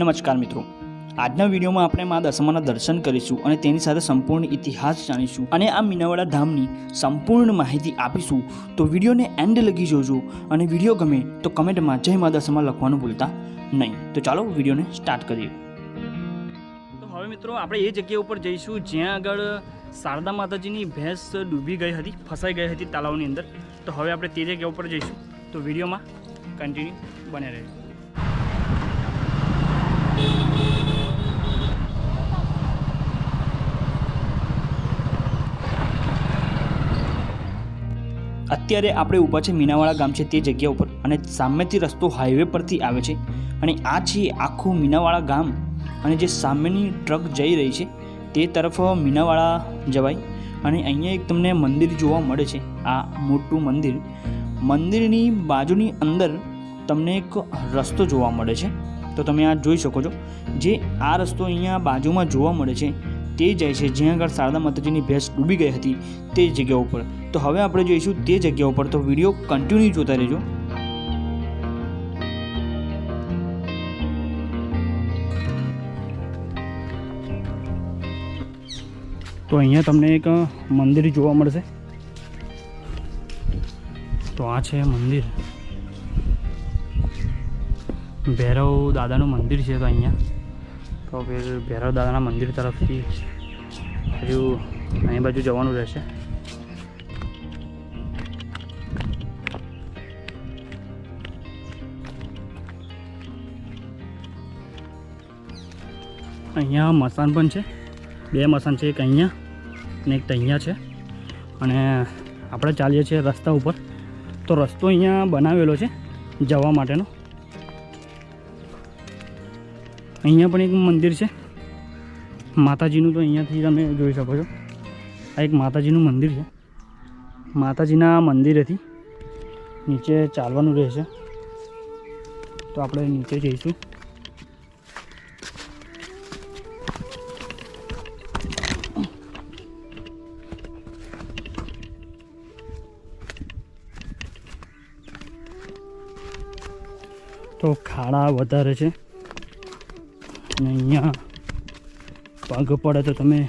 નમસ્કાર મિત્રો. આજના વિડીયોમાં આપણે મા દશામાના દર્શન કરીશું અને તેની સાથે સંપૂર્ણ ઇતિહાસ જાણીશું અને આ મીનાવાડા ધામની સંપૂર્ણ માહિતી આપીશું. તો વિડીયોને એન્ડ લગી જોજો અને વીડિયો ગમે તો કમેન્ટમાં જય મા દશામાં લખવાનું ભૂલતા નહીં. તો ચાલો વિડીયોને સ્ટાર્ટ કરીએ. તો હવે મિત્રો આપણે એ જગ્યા ઉપર જઈશું જ્યાં આગળ શારદા માતાજીની ભેંસ ડૂબી ગઈ હતી, ફસાઈ ગઈ હતી તળાવની અંદર. તો હવે આપણે તે જગ્યા ઉપર જઈશું. તો વિડીયોમાં કન્ટિન્યુ બને રહે અત્યારે આપણે ઊભા છે મીનાવાળા ગામ છે તે જગ્યા ઉપર અને સામેથી રસ્તો હાઈવે પરથી આવે છે અને આ છે આખું મીનાવાળા ગામ અને જે સામેની ટ્રક જઈ રહી છે તે તરફ મીનાવાળા જવાય અને અહીંયા એક તમને મંદિર જોવા મળે છે, આ મોટું મંદિર. મંદિરની બાજુની અંદર તમને એક રસ્તો જોવા મળે છે. તો તમે આ જોઈ શકો છો. જે આ રસ્તો અહીંયા બાજુમાં જોવા મળે છે, તે જાય છે જ્યાં આગળ શારદા માતાજીની ભેંસ ડૂબી ગઈ હતી, તે જગ્યા ઉપર. તો હવે આપણે જોઈશું તે જગ્યા ઉપર. તો વીડિયો કન્ટિન્યુ જોતા રહેજો. તો અહીંયા તમને એક મંદિર જોવા મળશે. તો આ છે મંદિર. ભૈરવ દાદાનું મંદિર છે તો અહીંયા. તો પછી ભૈરવ દાદાના મંદિર તરફથી હજુ અહીં બાજુ જવાનું રહેશે. અહીંયા મસાન પણ છે. બે મસાન છે, એક અહીંયા અને એક અહીંયા છે. અને આપણે ચાલીએ છીએ રસ્તા ઉપર. તો રસ્તો અહીંયા બનાવેલો છે જવા માટેનો. અહીંયા પણ એક મંદિર છે. માતાજીનું તો અહીંયાથી તમે જોઈ શકો છો. આ એક માતાજીનું મંદિર છે. માતાજીના મંદિરેથી નીચે ચાલવાનું રહેશે. તો આપણે નીચે જઈશું. તો ખાડા વધારે છે. અને અહીંયા પગ પડે તો તમે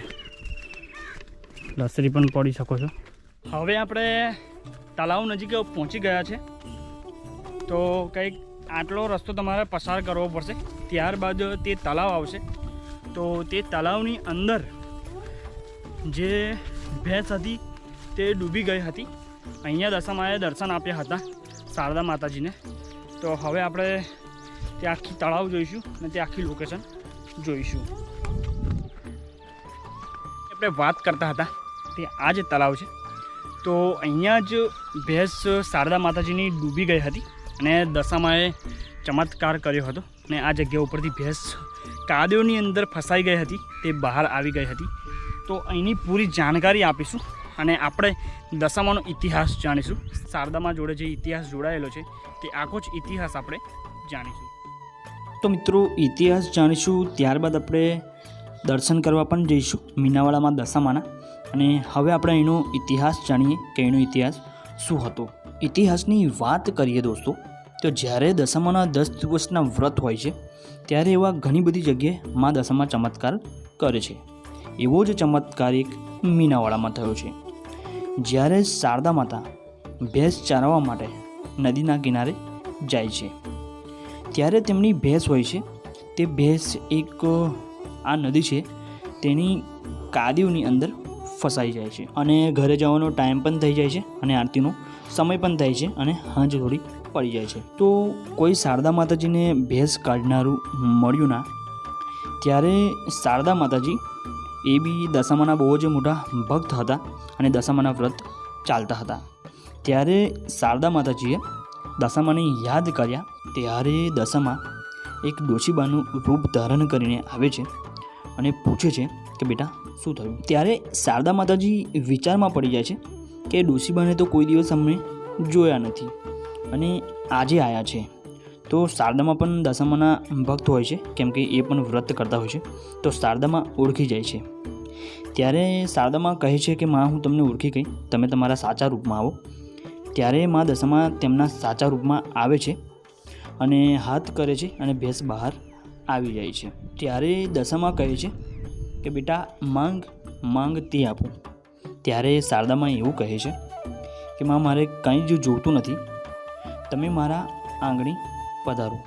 લસરી પણ પડી શકો છો. હવે આપણે તળાવ નજીક પહોંચી ગયા છે. તો કંઈક આટલો રસ્તો તમારે પસાર કરવો પડશે. ત્યારબાદ તે તળાવ આવશે. તો તે તળાવની અંદર જે ભેંસ હતી તે ડૂબી ગઈ હતી. અહીંયા દશામાએ દર્શન આપ્યા હતા શારદા માતાજીને. તો હવે આપણે તે આખી તળાવ જોઈશું અને તે આખી લોકેશન જોઈશું. આપણે વાત કરતા હતા તે આ જ તળાવ છે, તો અહીંયા જ ભેંસ શારદા માતાજીની ડૂબી ગઈ હતી અને દશામાએ ચમત્કાર કર્યો હતો અને આ જગ્યા ઉપરથી ભેંસ કાદવની અંદર ફસાઈ ગઈ હતી, તે બહાર આવી ગઈ હતી. તો અહીંની પૂરી જાણકારી આપીશું અને આપણે દશામાનો ઇતિહાસ જાણીશું. શારદામાં જોડે જે ઇતિહાસ જોડાયેલો છે, તે આખો જ ઇતિહાસ આપણે જાણીશું. તો મિત્રો, ઇતિહાસ જાણીશું, ત્યારબાદ આપણે દર્શન કરવા પણ જઈશું, મીનાવાડામાં દશામાના. અને હવે આપણે એનો ઇતિહાસ જાણીએ કે એનો ઇતિહાસ શું હતો. ઇતિહાસની વાત કરીએ દોસ્તો, તો જ્યારે દશામાના દસ દિવસના વ્રત હોય છે, ત્યારે એવા ઘણી બધી જગ્યાએ મા દશામાં ચમત્કાર કરે છે. એવો જ ચમત્કાર એક મીનાવાડામાં થયો છે. જ્યારે શારદા માતા ભેંસ ચારવા માટે નદીના કિનારે જાય છે. ત્યારે તેમની ભેંસ હોય છે. તે ભેંસ એક, આ નદી છે, તેની કાદીઓની અંદર ફસાઈ જાય છે અને ઘરે જવાનો ટાઈમ પણ થઈ જાય છે અને આરતીનો સમય પણ થાય છે અને હાંજ થોડી પડી જાય છે. તો કોઈ શારદા માતાજીને ભેંસ કાઢનારું મળ્યું ના, ત્યારે શારદા માતાજી એ બી દશામાના બહુ જ મોટા ભક્ત હતા અને દશામાના વ્રત ચાલતા હતા. ત્યારે શારદા માતાજીએ દશામાને યાદ કર્યા ત્યારે દશામા એક ડોશીબાનું રૂપ ધારણ કરીને આવે છે અને પૂછે છે કે બેટા, શું થયું? ત્યારે શારદા માતાજી વિચારમાં પડી જાય છે કે ડોશીબાને તો કોઈ દિવસ અમને જોયા નથી અને આજે આવ્યા છે. તો શારદામાં પણ દશામાના ભક્ત હોય છે, કેમ કે એ પણ વ્રત કરતા હોય છે. તો શારદામાં ઓળખી જાય છે. ત્યારે શારદામાં કહે છે કે, માં, હું તમને ઓળખી ગઈ. તમે તમારા સાચા રૂપમાં આવો. ત્યારે મા દશામાં તેમના સાચા રૂપમાં આવે છે અને હાથ કરે છે અને ભેંસ બહાર આવી જાય છે. ત્યારે દશામાં કહે છે કે, બેટા, માંગ માંગ તે આપો. ત્યારે શારદામાં એવું કહે છે કે, માં, મારે કંઈ જ જોતું નથી. તમે મારા આંગણી પધારો.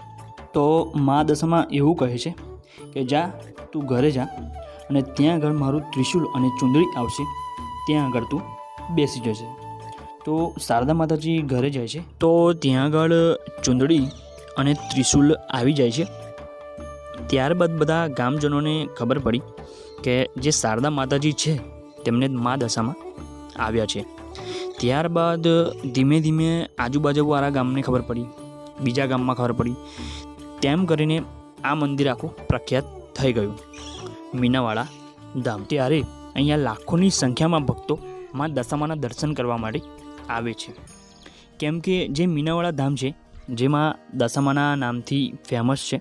તો મા દશામાં એવું કહે છે કે, જા, તું ઘરે જા અને ત્યાં આગળ મારું ત્રિશુલ અને ચુંદડી આવશે. ત્યાં આગળ તું બેસી જશે તો શારદા માતાજી ઘરે જાય છે. તો ત્યાં આગળ ચુંદડી અને ત્રિશુલ આવી જાય છે. ત્યારબાદ બધા ગામજનોને ખબર પડી કે જે શારદા માતાજી છે, તેમને મા દશામાં આવ્યા છે. ત્યારબાદ ધીમે ધીમે આજુબાજુવાળા ગામને ખબર પડી, બીજા ગામમાં ખબર પડી. તેમ કરીને આ મંદિર આખું પ્રખ્યાત થઈ ગયું. મીનાવાળા ધામ ત્યારે અહીંયા લાખોની સંખ્યામાં ભક્તો મા દશામાના દર્શન કરવા માટે આવે છે. કેમ કે જે મીનાવાળા ધામ છે, જેમાં દશામાના નામથી ફેમસ છે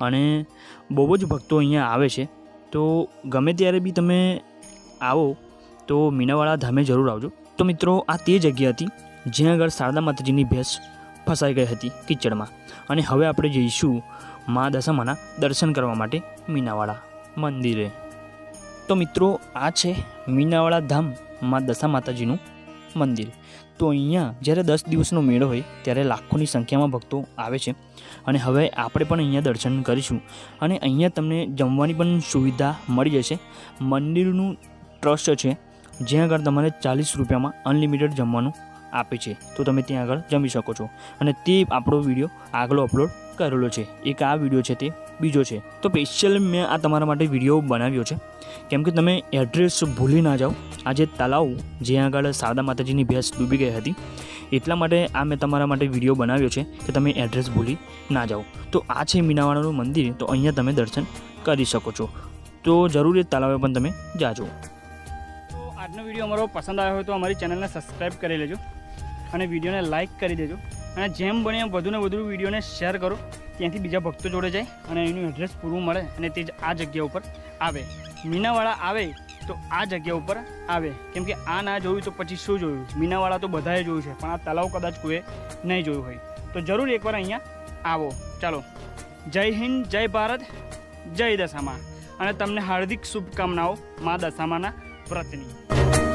અને બહુ જ ભક્તો અહીંયા આવે છે, તો ગમે ત્યારે બી તમે આવો, તો મીનાવાળા ધામે જરૂર આવજો. તો મિત્રો, આ તે જગ્યા હતી, જ્યાં આગળ શારદા માતાજીની ભેંસ ફસાઈ ગઈ હતી કિચડમાં. અને હવે આપણે જઈશું મા દશામાના દર્શન કરવા માટે મીનાવાળા મંદિરે. તો મિત્રો, આ છે મીનાવાળા ધામ મા દશા માતાજીનું મંદિર. તો અહીંયા જ્યારે દસ દિવસનો મેળો હોય, ત્યારે લાખોની સંખ્યામાં ભક્તો આવે છે. અને હવે આપણે પણ અહીંયા દર્શન કરીશું. અને અહીંયા તમને જમવાની પણ સુવિધા મળી જશે. મંદિરનું ટ્રસ્ટ છે, જ્યાં આગળ તમારે ચાલીસ રૂપિયામાં અનલિમિટેડ જમવાનું આપે છે. તો તમે ત્યાં આગળ જમી શકો છો. અને તે આપણો વીડિયો આગળ અપલોડ કરેલો છે. એક આ વીડિયો છે તે. બીજો છે. તો સ્પેશિયલ મેં આ તમારા માટે વીડિયો બનાવ્યો છે. કેમ કે તમે એડ્રેસ ભૂલી ના જાઓ. આ જે તલાવ જ્યાં આગળ શારદા માતાજીની ભેંસ ડૂબી ગઈ હતી, એટલા માટે આ મેં તમારા માટે વીડિયો બનાવ્યો છે કે તમે એડ્રેસ ભૂલી ના જાઓ. તો આ છે મીનાવાળાનું મંદિર. તો અહીંયા તમે દર્શન કરી શકો છો. તો જરૂર એ તલાવે પણ તમે જાજો. તો આજનો વીડિયો અમારો પસંદ આવ્યો હોય તો અમારી ચેનલને સબસ્ક્રાઈબ કરી લેજો. અને વિડીયોને લાઇક કરી દેજો. અને જેમ બને એમ વધુને વધુ વિડીયોને શેર કરો. ત્યાંથી બીજા ભક્તો જોડે જાય અને એનું એડ્રેસ પૂરું મળે અને તે જ આ જગ્યા ઉપર આવે. મીનાવાળા આવે તો આ જગ્યા ઉપર આવે. કેમ કે આ ના જોયું તો પછી શું જોયું? મીનાવાળા તો બધાએ જોયું છે, પણ આ તલાવ કદાચ કોઈએ નહીં જોયું હોય. તો જરૂર એકવાર અહીંયા આવો. ચાલો. જય હિન્દ, જય ભારત, જય દશામાં. અને તમને હાર્દિક શુભકામનાઓ મા દશામાના વ્રતની.